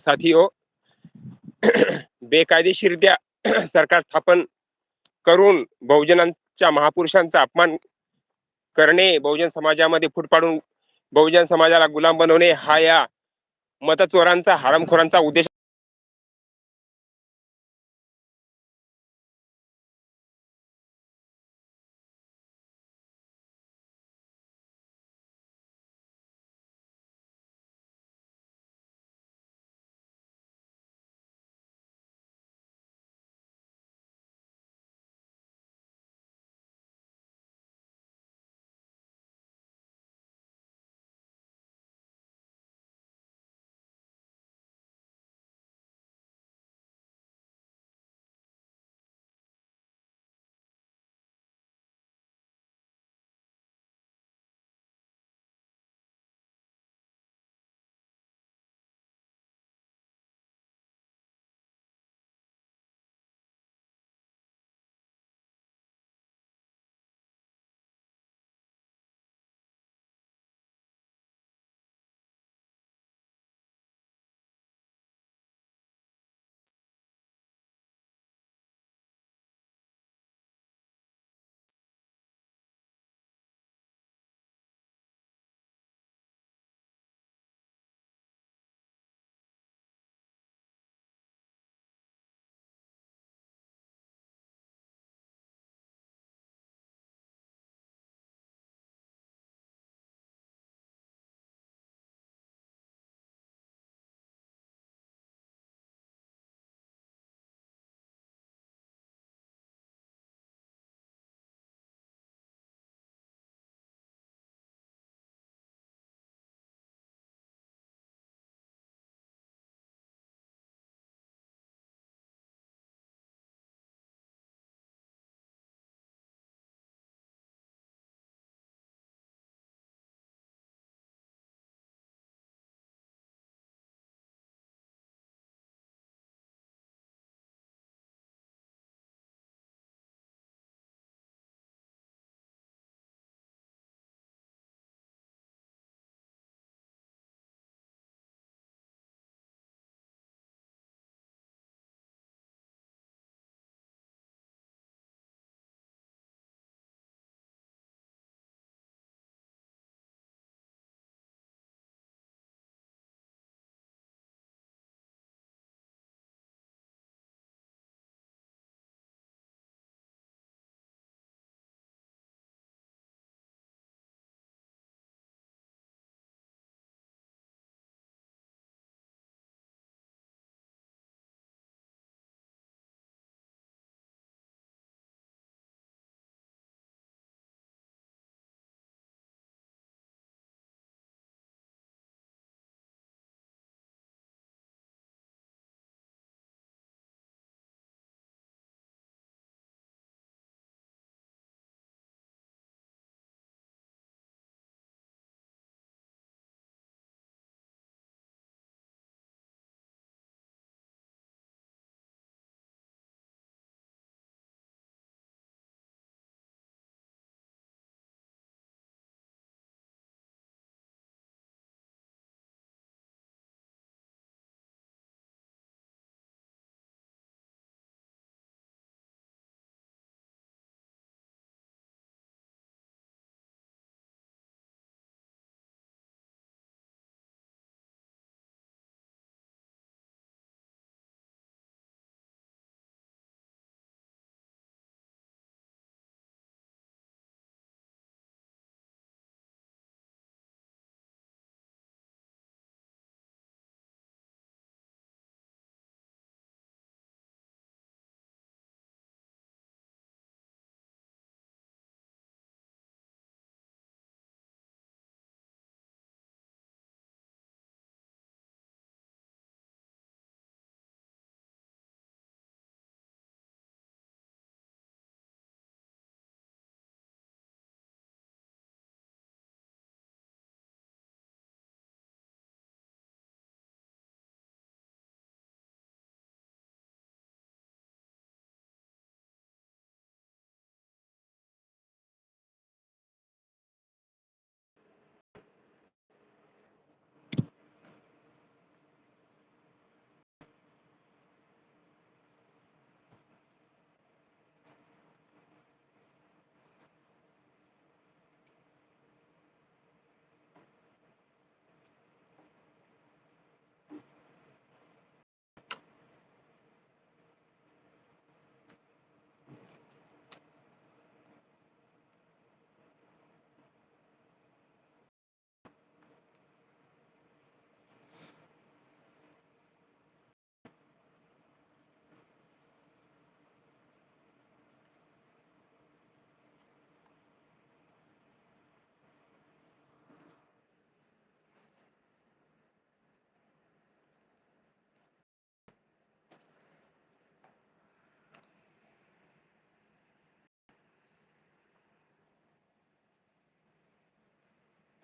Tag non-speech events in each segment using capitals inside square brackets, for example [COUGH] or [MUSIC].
साथीहो [CLEARS THROAT] बेकायदेशीरित्या [CLEARS THROAT] सरकार स्थापन करून बहुजनांच्या महापुरुषांचा अपमान करणे बहुजन समाजामध्ये फूट पाडून बहुजन समाजाला गुलाम बनवणे हा या मतचोरांचा हरामखोरांचा उद्देश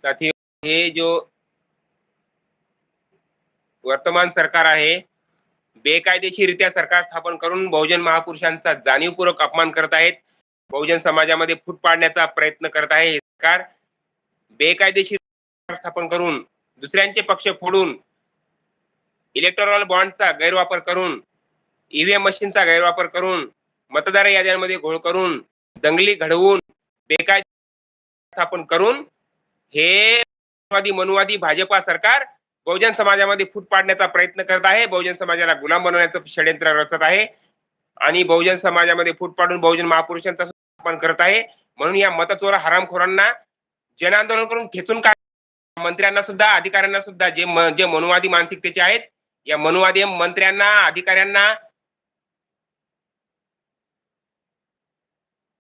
साथियों हे जो वर्तमान सरकार आहे बेकायदेशीरित्या सरकार स्थापन करून बहुजन महापुरुषांचा जाणीवपूर्वक अपमान करत आहेत. बहुजन समाजामध्ये फूट पाडण्याचा प्रयत्न करत आहे. हे सरकार बेकायदेशीर स्थापन करून दुसऱ्यांचे पक्ष फोडून इलेक्ट्रॉल बॉन्डचा गैरवापर करून ईव्हीएम मशीनचा गैरवापर करून मतदार याद्यांमध्ये घोळ करून दंगली घडवून बेकायदे स्थापन करून हे मनुवादी मनुवादी भाजपा सरकार बहुजन समाजामध्ये फूट पाडण्याचा प्रयत्न करत आहे. बहुजन समाजाला गुलाम बनवण्याचं षडयंत्र रचत आहे. आणि बहुजन समाजामध्ये फूट पाडून बहुजन महापुरुषांचा स्थापन करत आहे. म्हणून या मतचोर हरामखोरांना जन आंदोलन करून खेचून काढ मंत्र्यांना सुद्धा अधिकाऱ्यांना सुद्धा जे जे मनुवादी मानसिकतेचे आहेत या मनुवादी मंत्र्यांना अधिकाऱ्यांना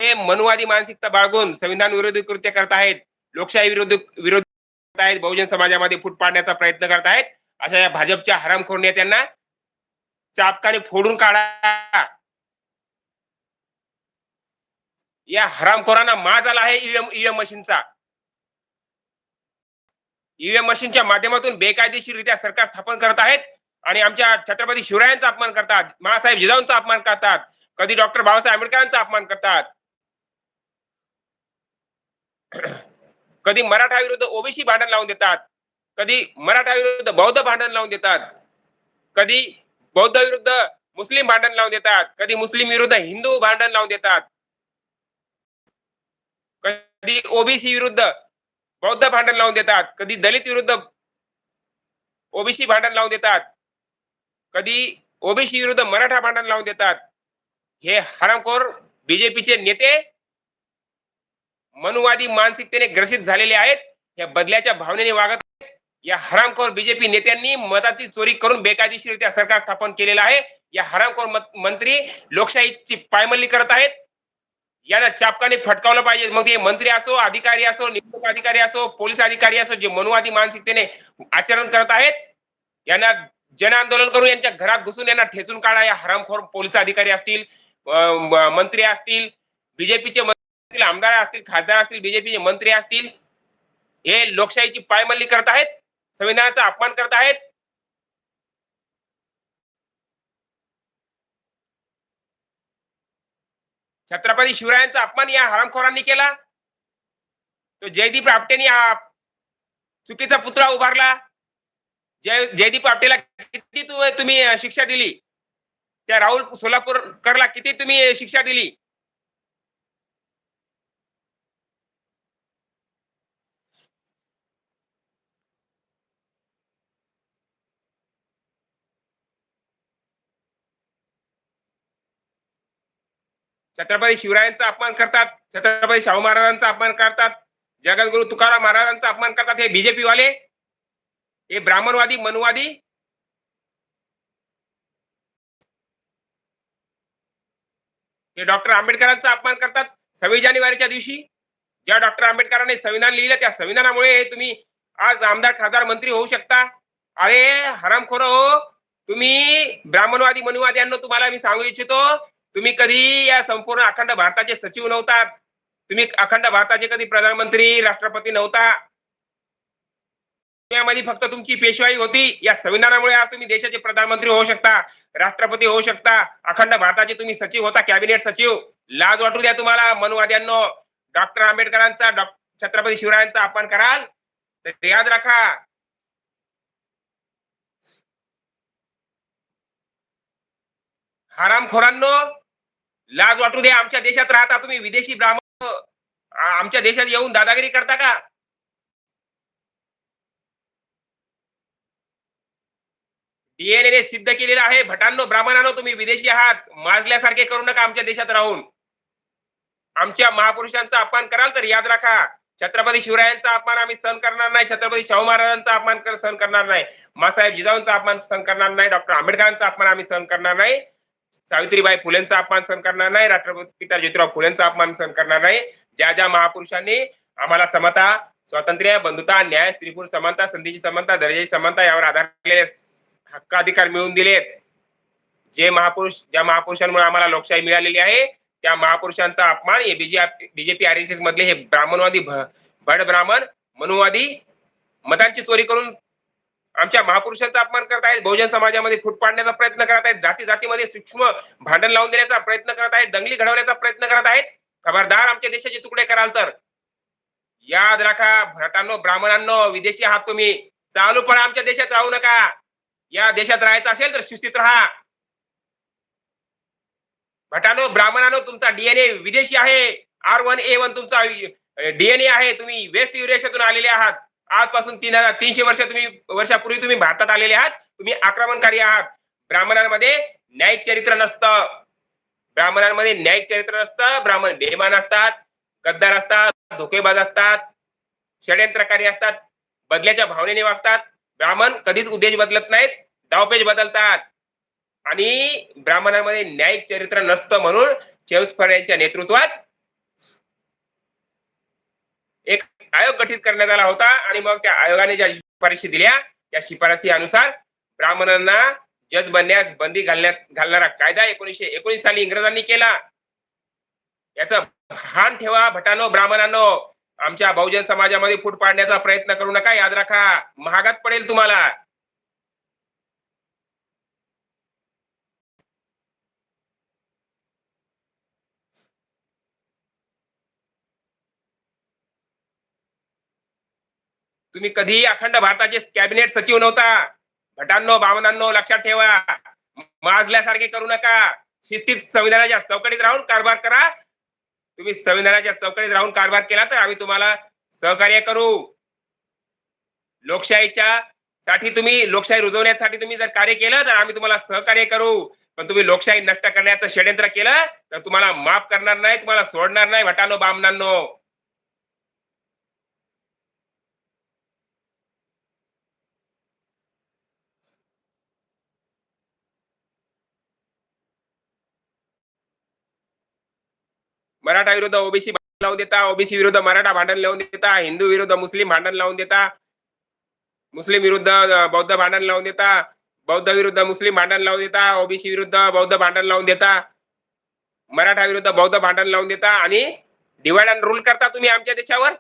हे मनुवादी मानसिकता बाळगून संविधान विरोधी कृत्य करत आहेत. लोकशाही विरोधी विरोध आहेत बहुजन समाजामध्ये फूट पाडण्याचा प्रयत्न करत आहेत अशा या भाजपच्या हरामखोर नेत्यांना चापकाने फोडून काढा. या हरामखोरांना माज आला आहे ईव्हीएम ईव्हीएम मशीनचा. ईव्हीएम मशीनच्या माध्यमातून बेकायदेशीररित्या सरकार स्थापन करत आहेत आणि आमच्या छत्रपती शिवरायांचा अपमान करतात महासाहेब जिजाऊंचा अपमान करतात कधी डॉक्टर बाबासाहेब आंबेडकरांचा अपमान करतात. कधी मराठा विरुद्ध ओबीसी भांडण लावून देतात कधी मराठा विरुद्ध बौद्ध भांडण लावून देतात कधी बौद्ध विरुद्ध मुस्लिम भांडण लावून देतात कधी मुस्लिम विरुद्ध हिंदू भांडण लावून देतात कधी ओबीसी विरुद्ध बौद्ध भांडण लावून देतात कधी दलित विरुद्ध ओबीसी भांडण लावून देतात कधी ओबीसी विरुद्ध मराठा भांडण लावून देतात. हे हरामखोर बीजेपीचे नेते मनुवादी मानसिकतेने ग्रसित झालेले आहेत. या बदल्याच्या भावनेने वागत आहेत. या हरामखोर बीजेपी नेत्यांनी मताची चोरी करून बेकायदेशीरित्या सरकार स्थापन केलेलं आहे. या हरामखोर मंत्री लोकशाहीची पायमल्ली करत आहेत. यांना चापकाने फटकावलं पाहिजे. मग ते मंत्री असो अधिकारी असो निवडणूक अधिकारी असो पोलीस अधिकारी असो जे मनुवादी मानसिकतेने आचरण करत आहेत यांना जन आंदोलन करून यांच्या घरात घुसून यांना ठेचून काढा. या हरामखोर पोलीस अधिकारी असतील मंत्री असतील बीजेपीचे असतील आमदार असतील खासदार असतील बीजेपीचे मंत्री असतील हे लोकशाहीची पायमल्ली करत आहेत संविधानाचा अपमान करत आहेत. छत्रपती शिवरायांचा अपमान या हरामखोरांनी केला. तो जयदीप आपटेनी चुकीचा पुतळा उभारला. जय जयदीप आपटेला किती तुम्ही शिक्षा दिली. त्या राहुल सोलापूरकरला किती तुम्ही शिक्षा दिली. छत्रपती शिवरायांचा अपमान करतात छत्रपती शाहू महाराजांचा अपमान करतात जगद्गुरु तुकाराम महाराजांचा अपमान करतात हे बीजेपी वाले? हे ब्राह्मणवादी मनुवादी? हे डॉक्टर आंबेडकरांचा अपमान करतात सव्वीस जानेवारीच्या दिवशी? ज्या डॉक्टर आंबेडकरांनी संविधान लिहिलं त्या संविधानामुळे तुम्ही आज आमदार खासदार मंत्री होऊ शकता. अरे हरामखोर हो. तुम्ही ब्राह्मणवादी मनुवाद्यांनो तुम्हाला मी सांगू इच्छितो तुम्ही कधी या संपूर्ण अखंड भारताचे सचिव नव्हतात? तुम्ही अखंड भारताचे कधी प्रधानमंत्री राष्ट्रपती नव्हता? यामध्ये फक्त तुमची पेशवाई होती. या संविधानामुळे आज तुम्ही देशाचे प्रधानमंत्री होऊ शकता राष्ट्रपती होऊ शकता. अखंड भारताचे तुम्ही सचिव होता कॅबिनेट सचिव. लाज वाटू द्या तुम्हाला मनुवाद्यांनो. डॉक्टर आंबेडकरांचा छत्रपती शिवरायांचा अपमान कराल तर याद राखा. हरामखोरांनो लाज वाटू दे आमच्या देशात राहता तुम्ही विदेशी ब्राह्मण. आमच्या देशात येऊन दादागिरी करता का? डीएनए सिद्ध केलेलं आहे. भटांनो ब्राह्मणांनो तुम्ही विदेशी आहात. माजल्यासारखे करू नका आमच्या देशात राहून. आमच्या महापुरुषांचा अपमान कराल तर याद राखा. छत्रपती शिवरायांचा अपमान आम्ही सहन करणार नाही. छत्रपती शाहू महाराजांचा अपमान सहन करणार नाही. मासाहेब जिजाऊंचा अपमान सहन करणार नाही. डॉक्टर आंबेडकरांचा अपमान आम्ही सहन करणार नाही. सावित्रीबाई फुलेंचा अपमान सहन करणार नाही. राष्ट्रपती पिता ज्योतिराव फुलेंचा अपमान सहन करणार नाही. ज्या ज्या महापुरुषांनी आम्हाला समता स्वातंत्र्य बंधुता न्याय स्त्रीपुरुष समानता संधीची समानता दर्जाची समानता यावर आधारलेले हक्क अधिकार मिळवून दिलेत. जे महापुरुष ज्या महापुरुषांमुळे आम्हाला लोकशाही मिळालेली आहे त्या महापुरुषांचा अपमान हे बीजेपी आर एस एस मधले हे ब्राह्मणवादी भ- भड ब्राह्मण मनुवादी मतांची चोरी करून आमच्या महापुरुषांचा अपमान करत आहेत बहुजन समाजामध्ये फूट पाडण्याचा प्रयत्न करत आहेत जाती जातीमध्ये सूक्ष्म भांडण लावून देण्याचा प्रयत्न करत आहेत दंगली घडवण्याचा प्रयत्न करत आहेत. खबरदार आमच्या देशाचे तुकडे कराल तर. याद राखा भटांनो ब्राह्मणांनो विदेशी आहात तुम्ही. चालू पडा आमच्या देशात राहू नका. या देशात राहायचं असेल तर शिस्तीत राहा. भटानो ब्राह्मणानो तुमचा डीएनए विदेशी आहे. आर वन ए वन तुमचा डीएनए आहे. तुम्ही वेस्ट युरेशियातून आलेले आहात. आजपासून तीन हजार तीनशे वर्ष तुम्ही वर्षापूर्वी तुम्ही भारतात आलेले आहात. तुम्ही आक्रमणकारी आहात. ब्राह्मणांमध्ये न्यायिक चरित्र नसतं. ब्राह्मणांमध्ये न्यायिक चरित्र नसतं. ब्राह्मण बेमान असतात गद्दार असतात धोकेबाज असतात षडयंत्रकारी असतात बदल्याच्या भावनेने वागतात. ब्राह्मण कधीच उद्देश बदलत नाहीत डावपेज बदलतात. आणि ब्राह्मणांमध्ये न्यायिक चरित्र नसतं म्हणून चेम्स यांच्या नेतृत्वात एक आयोग गठीत करण्यात आला होता आणि मग त्या आयोगाने ज्या शिफारशी दिल्या त्या शिफारशी अनुसार ब्राह्मणांना जज बनण्यास बंदी घालण्यात घालणारा कायदा एकोणीसशे एकोणीस साली इंग्रजांनी केला. याचं भान ठेवा भटानो ब्राह्मणांनो. आमच्या बहुजन समाजामध्ये फूट पाडण्याचा प्रयत्न करू नका याद राखा. महागात पडेल तुम्हाला. तुम्ही कधीही अखंड भारताचे कॅबिनेट सचिव नव्हता. भटांनो बावनांनो लक्षात ठेवा. माजल्यासारखे करू नका. शिस्तीत संविधानाच्या चौकटीत राहून कारभार करा. तुम्ही संविधानाच्या चौकटीत राहून कारभार केला तर आम्ही तुम्हाला सहकार्य करू. लोकशाहीच्या साठी तुम्ही लोकशाही रुजवण्यासाठी तुम्ही जर कार्य केलं तर आम्ही तुम्हाला सहकार्य करू. पण तुम्ही लोकशाही नष्ट करण्याचं षडयंत्र केलं तर तुम्हाला माफ करणार नाही तुम्हाला सोडणार नाही भटानो बामणांनो मराठा विरुद्ध ओबीसी भांडण लावून देता ओबीसी विरुद्ध मराठा भांडण लावून देता हिंदू विरुद्ध मुस्लिम भांडण लावून देता मुस्लिम विरुद्ध बौद्ध भांडण लावून देता बौद्ध विरुद्ध मुस्लिम भांडण लावून देता ओबीसी विरुद्ध बौद्ध भांडण लावून देता मराठा विरुद्ध बौद्ध भांडण लावून देता आणि डिवाइड अँड रूल करता तुम्ही आमच्या देशावर?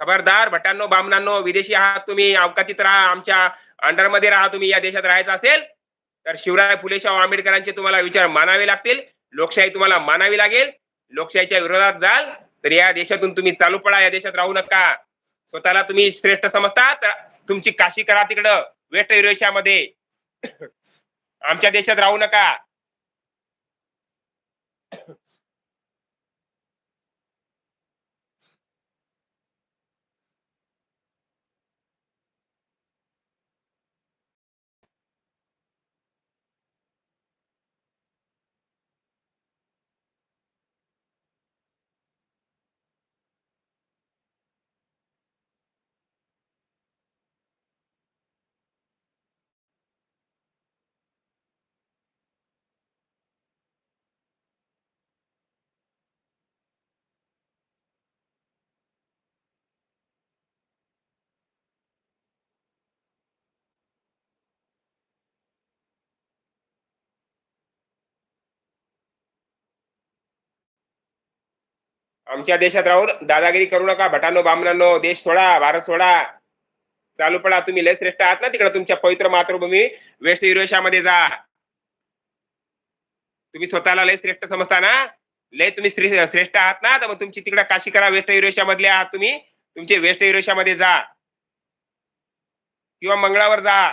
खबरदार भटांनो बामणांनो विदेशी आहात तुम्ही अवकातीत राहा आमच्या अंडरमध्ये राहा तुम्ही या देशात राहायचं असेल तर शिवराय फुले शाहू आंबेडकरांचे तुम्हाला विचार मानावे लागतील. लोकशाही तुम्हाला मानावी लागेल. लोकशाहीच्या विरोधात जाल. तर या देशातून तुम्ही चालू पडा या देशात राहू नका. स्वतःला तुम्ही श्रेष्ठ समजता तर तुमची काशी करा तिकडं. वेस्ट युरेशियामध्ये आमच्या देशात राहू नका. आमच्या देशात राहून दादागिरी करू नका भटानो बामणांनो देश सोडा भारत सोडा. चालू पडा तुम्ही लय श्रेष्ठ आहात ना तिकडे तुमच्या पवित्र मातृभूमी. वेस्ट युरेशियामध्ये जा. तुम्ही स्वतःला लय श्रेष्ठ समजता ना? लय तुम्ही श्रेष्ठ आहात ना? तर मग तुमची तिकडे काशी करा वेस्ट युरेशिया आहात तुम्ही. तुमचे वेस्ट युरेशियामध्ये जा. किंवा मंगळावर जा.